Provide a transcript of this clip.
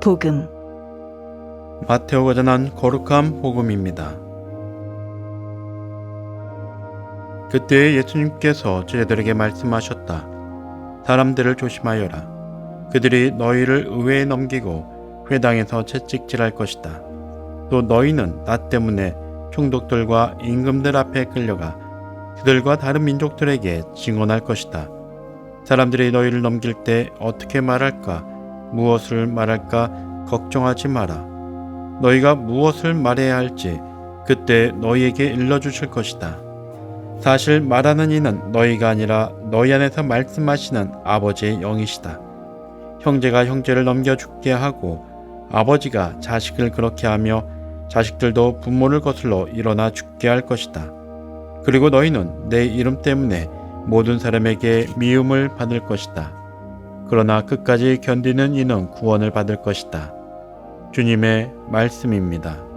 복음 마테오가 전한 거룩한 복음입니다. 그때 예수님께서 제자들에게 말씀하셨다. 사람들을 조심하여라. 그들이 너희를 의회에 넘기고 회당에서 채찍질할 것이다. 또 너희는 나 때문에 총독들과 임금들 앞에 끌려가 그들과 다른 민족들에게 증언할 것이다. 사람들이 너희를 넘길 때 어떻게 말할까, 무엇을 말할까 걱정하지 마라. 너희가 무엇을 말해야 할지 그때 너희에게 일러주실 것이다. 사실 말하는 이는 너희가 아니라 너희 안에서 말씀하시는 아버지의 영이시다. 형제가 형제를 넘겨 죽게 하고 아버지가 자식을 그렇게 하며 자식들도 부모를 거슬러 일어나 죽게 할 것이다. 그리고 너희는 내 이름 때문에 모든 사람에게 미움을 받을 것이다. 그러나 끝까지 견디는 이는 구원을 받을 것이다. 주님의 말씀입니다.